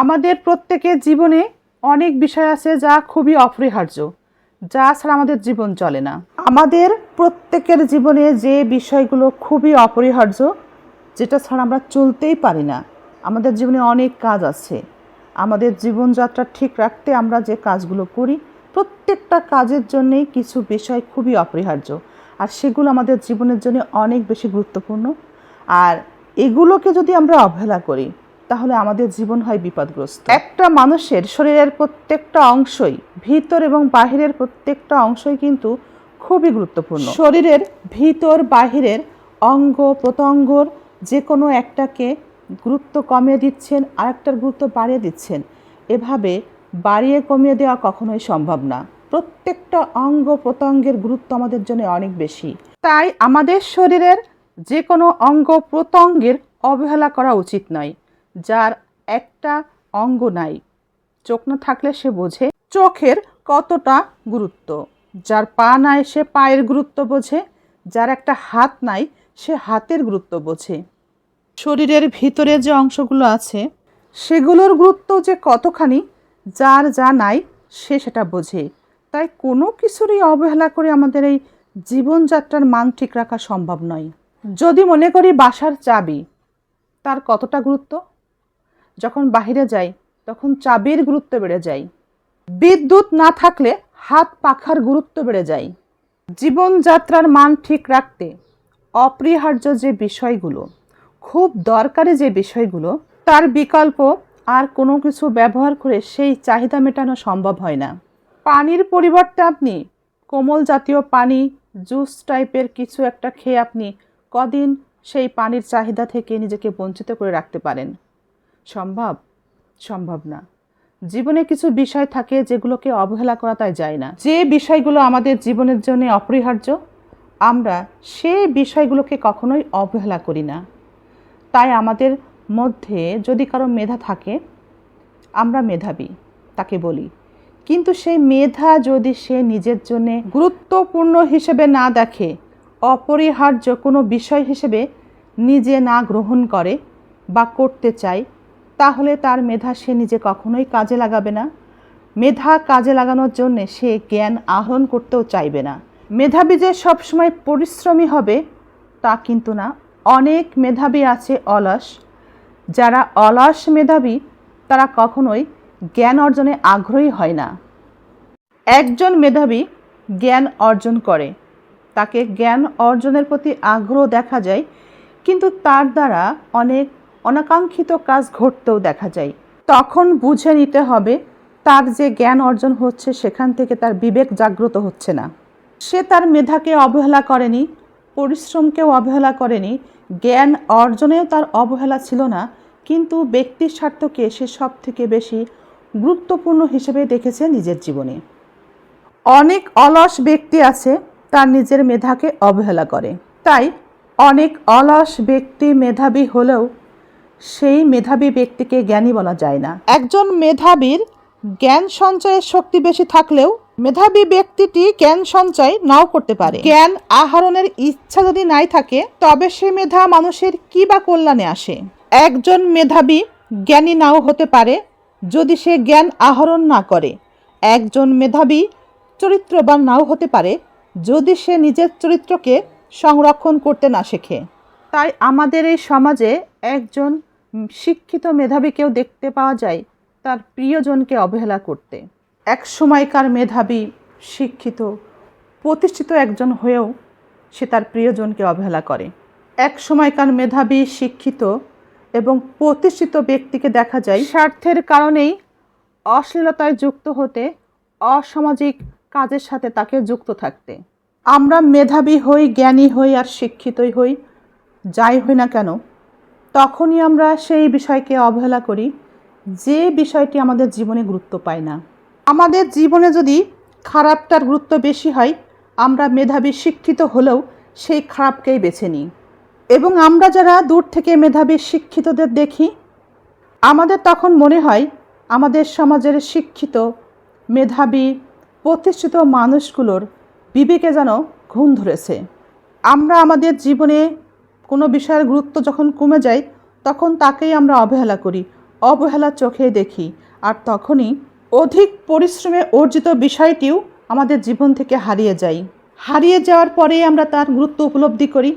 আমাদের প্রত্যেকের জীবনে অনেক বিষয় আছে যা খুবই অপরিহার্য, যা ছাড়া আমাদের জীবন চলে না। আমাদের প্রত্যেকের জীবনে যে বিষয়গুলো খুবই অপরিহার্য, যেটা ছাড়া আমরা চলতেই পারি না। আমাদের জীবনে অনেক কাজ আছে। আমাদের জীবনযাত্রা ঠিক রাখতে আমরা যে কাজগুলো করি, প্রত্যেকটা কাজের জন্যেই কিছু বিষয় খুবই অপরিহার্য। আর সেগুলো আমাদের জীবনের জন্য অনেক বেশি গুরুত্বপূর্ণ। আর এগুলোকে যদি আমরা অবহেলা করি তাহলে আমাদের জীবন হয় বিপদগ্রস্ত। একটা মানুষের শরীরের প্রত্যেকটা অংশই ভিতর এবং বাহিরের প্রত্যেকটা অংশই কিন্তু খুবই গুরুত্বপূর্ণ। শরীরের ভিতর বাহিরের অঙ্গ প্রত্যঙ্গর যে কোনো একটাকে গুরুত্ব কমিয়ে দিচ্ছেন আরেকটার গুরুত্ব বাড়িয়ে দিচ্ছেন। এভাবে বাড়িয়ে কমিয়ে দেওয়া কখনোই সম্ভব না। প্রত্যেকটা অঙ্গ প্রত্যঙ্গের গুরুত্ব আমাদের জন্য অনেক বেশি। তাই আমাদের শরীরের যে কোনো অঙ্গ প্রত্যঙ্গের অবহেলা করা উচিত নয়। যার একটা অঙ্গ নাই। চোখ না থাকলে সে বোঝে চোখের কতটা গুরুত্ব। যার পা নাই, সে পায়ের গুরুত্ব বোঝে। যার একটা হাত নাই, সে হাতের গুরুত্ব বোঝে। শরীরের ভিতরে যে অংশগুলো আছে, সেগুলোর গুরুত্ব যে কতখানি, যার যা নাই, সে সেটা বোঝে। তাই কোনো কিছুরই অবহেলা করে আমাদের এই জীবনযাত্রার মান ঠিক রাখা সম্ভব নয়। যদি মনে করি বাসার চাবি, তার কতটা গুরুত্ব? যখন বাইরে যাই, তখন চাবির গুরুত্ব বেড়ে যায়। বিদ্যুৎ না থাকলে হাত পাখার গুরুত্ব বেড়ে যায়। জীবনযাত্রার মান ঠিক রাখতে অপরিহার্য যে বিষয়গুলো, খুব দরকারি যে বিষয়গুলো, তার বিকল্প আর কোনো কিছু ব্যবহার করে সেই চাহিদা মেটানো সম্ভব হয় না। পানির পরিবর্তে আপনি কোমল জাতীয় পানি, জুস টাইপের কিছু একটা খেয়ে আপনি কদিন সেই পানির চাহিদা থেকে নিজেকে বঞ্চিত করে রাখতে পারেন। সম্ভব? সম্ভব না। জীবনে কিছু বিষয় থাকে যেগুলোকে অবহেলা করা তাই যায় না। যে বিষয়গুলো আমাদের জীবনের জন্য অপরিহার্য, আমরা সেই বিষয়গুলোকে কখনোই অবহেলা করি না। তাই আমাদের মধ্যে যদি কারও মেধা থাকে, আমরা মেধাবী, তাকে বলি। কিন্তু সেই মেধা যদি সে নিজের জন্যে গুরুত্বপূর্ণ হিসেবে না দেখে, অপরিহার্য কোনো বিষয় হিসেবে নিজে না গ্রহণ করে বা করতে চায় তাহলে তার মেধা সে নিজে কখনোই কাজে লাগাবে না। মেধা কাজে লাগানোর জন্য সে জ্ঞান আহরণ করতেও চাইবে না। মেধাবী যে সবসময় পরিশ্রমী হবে, তা কিন্তু না। অনেক মেধাবী আছে অলস। যারা অলস মেধাবী, তারা কখনোই জ্ঞান অর্জনে আগ্রহী হয় না। একজন মেধাবী জ্ঞান অর্জন করে। তাকে জ্ঞান অর্জনের প্রতি আগ্রহ দেখা যায়, কিন্তু তার দ্বারা অনেক অনাকাঙ্ক্ষিত কাজ ঘটতেও দেখা যায়। তখন বুঝে নিতে হবে, তার যে জ্ঞান অর্জন হচ্ছে সেখান থেকে তার বিবেক জাগ্রত হচ্ছে না। সে তার মেধাকে অবহেলা করেনি, পরিশ্রমকেও অবহেলা করেনি, জ্ঞান অর্জনেও তার অবহেলা ছিল না, কিন্তু ব্যক্তির স্বার্থকে সে সব থেকে বেশি গুরুত্বপূর্ণ হিসেবে দেখেছে নিজের জীবনে। অনেক অলস ব্যক্তি আছে, তার নিজের মেধাকে অবহেলা করে। তাই অনেক অলস ব্যক্তি মেধাবী হলেও সেই মেধাবী ব্যক্তিকে জ্ঞানী বলা যায় না। একজন মেধাবীর জ্ঞান সঞ্চয়ের শক্তি বেশি থাকলেও মেধাবী ব্যক্তিটি জ্ঞান সঞ্চয় নাও করতে পারে। জ্ঞান আহরণের ইচ্ছা যদি নাই থাকে তবে সে মেধা মানুষের কি বা কল্যাণে আসে? একজন মেধাবী জ্ঞানী নাও হতে পারে যদি সে জ্ঞান আহরণ না করে। একজন মেধাবী চরিত্রবান নাও হতে পারে যদি সে নিজের চরিত্রকে সংরক্ষণ করতে না শেখে। তাই আমাদের এই সমাজে একজন শিক্ষিত মেধাবীকেও দেখতে পাওয়া যায় তার প্রিয়জনকে অবহেলা করতে। এক সময়কার মেধাবী, শিক্ষিত, প্রতিষ্ঠিত একজন হয়েও সে তার প্রিয়জনকে অবহেলা করে। এক সময়কার মেধাবী, শিক্ষিত এবং প্রতিষ্ঠিত ব্যক্তিকে দেখা যায় স্বার্থের কারণেই অশ্লীলতায় যুক্ত হতে, অসামাজিক কাজের সাথে তাকে যুক্ত থাকতে। আমরা মেধাবী হই, জ্ঞানী হই আর শিক্ষিতই হই, যাই হই না কেন তখনই আমরা সেই বিষয়কে অবহেলা করি, যে বিষয়টি আমাদের জীবনে গুরুত্ব পায় না। আমাদের জীবনে যদি খারাপটার গুরুত্ব বেশি হয়, আমরা মেধাবী শিক্ষিত হলেও সেই খারাপকেই বেছে নিই। এবং আমরা যারা দূর থেকে মেধাবী শিক্ষিতদের দেখি, আমাদের তখন মনে হয় আমাদের সমাজের শিক্ষিত, মেধাবী, প্রতিষ্ঠিত মানুষগুলোর বিবেকে যেন ঘুম ধরেছে। আমরা আমাদের জীবনে কোনো বিষয়ের গুরুত্ব যখন কমে যায়, তখন তাকেই আমরা অবহেলা করি, অবহেলা চোখে দেখি। আর তখনই অধিক পরিশ্রমে অর্জিত বিষয়টিও আমাদের জীবন থেকে হারিয়ে যায়। হারিয়ে যাওয়ার পরে আমরা তার গুরুত্ব উপলব্ধি করি,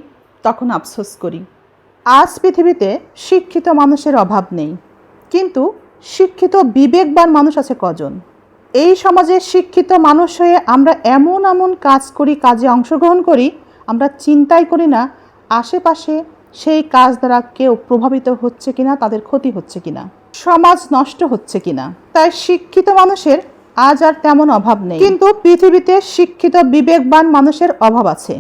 তখন আফসোস করি। আজ পৃথিবীতে শিক্ষিত মানুষের অভাব নেই। কিন্তু শিক্ষিত বিবেকবান মানুষ আছে কজন? এই সমাজে শিক্ষিত মানুষ হয়ে আমরা এমন এমন কাজ করি, কাজে অংশগ্রহণ করি, আমরা চিন্তাই করি না আশেপাশে সেই কাজ দ্বারা কেউ প্রভাবিত হচ্ছে কিনা, তাদের ক্ষতি হচ্ছে কিনা, সমাজ নষ্ট হচ্ছে কিনা। তাই শিক্ষিত মানুষের আজ আর তেমন অভাব নেই। কিন্তু পৃথিবীতে শিক্ষিত বিবেকবান মানুষের অভাব আছে।